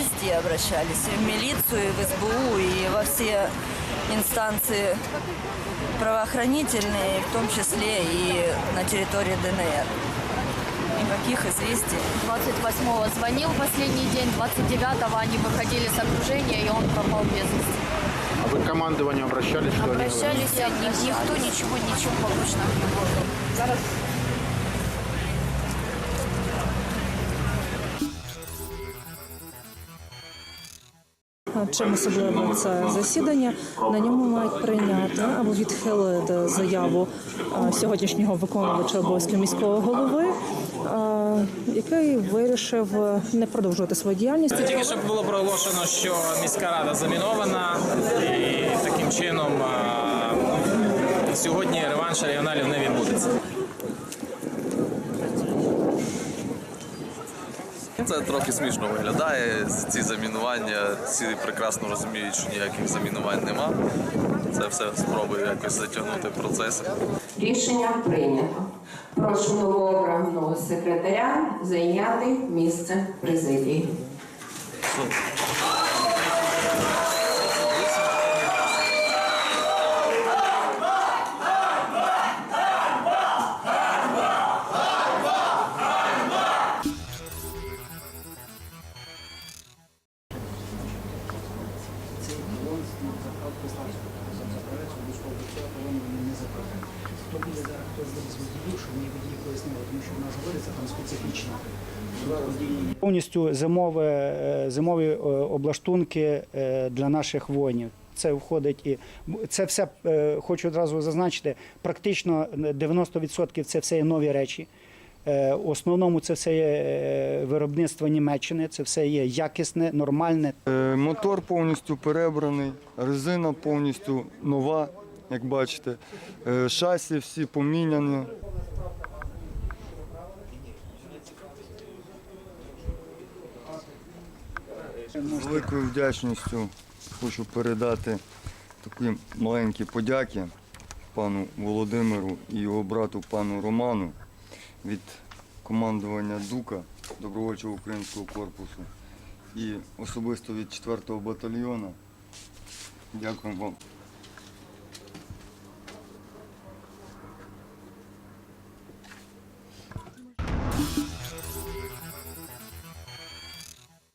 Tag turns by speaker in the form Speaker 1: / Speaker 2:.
Speaker 1: обращались. И в милицию, и в СБУ, и во все инстанции правоохранительные, в том числе и на территории ДНР. Никаких известий.
Speaker 2: 28-го звонил последний день, 29-го они выходили с окружения, и он пропал без вести.
Speaker 3: А вы к командованию обращались, что они?
Speaker 1: Обращались, а ни- никто ничего, ничего получено не было. Зараз
Speaker 4: Чим особливо це засідання? На ньому мають прийняти або відхилити заяву сьогоднішнього виконувача обов'язків міського голови, який вирішив не продовжувати свою діяльність.
Speaker 5: Тільки що було проголошено, що міська рада замінована, і таким чином сьогодні реванш регіоналів не відбудеться.
Speaker 6: Це трохи смішно виглядає. Ці замінування, всі прекрасно розуміють, що ніяких замінувань нема. Це все спроби якось затягнути процеси.
Speaker 7: Рішення прийнято. Прошу новообраного секретаря зайняти місце президії.
Speaker 8: Хто буде зараз, хто з водіїв, що мені водії пояснили, тому що в нас говориться там специфічно.
Speaker 9: Повністю е, зимові е, облаштунки е, для наших воїнів. Це входить і це все хочу одразу зазначити. Практично 90% це все є нові речі. Е, В основному це все є е, виробництво Німеччини, це все є якісне, нормальне.
Speaker 10: Е, Мотор повністю перебраний, резина повністю нова, як бачите. Шасі всі поміняні. З великою вдячністю хочу передати такі маленькі подяки пану Володимиру і його брату пану Роману від командування Дука добровольчого українського корпусу і особисто від 4-го батальйону. Дякую вам.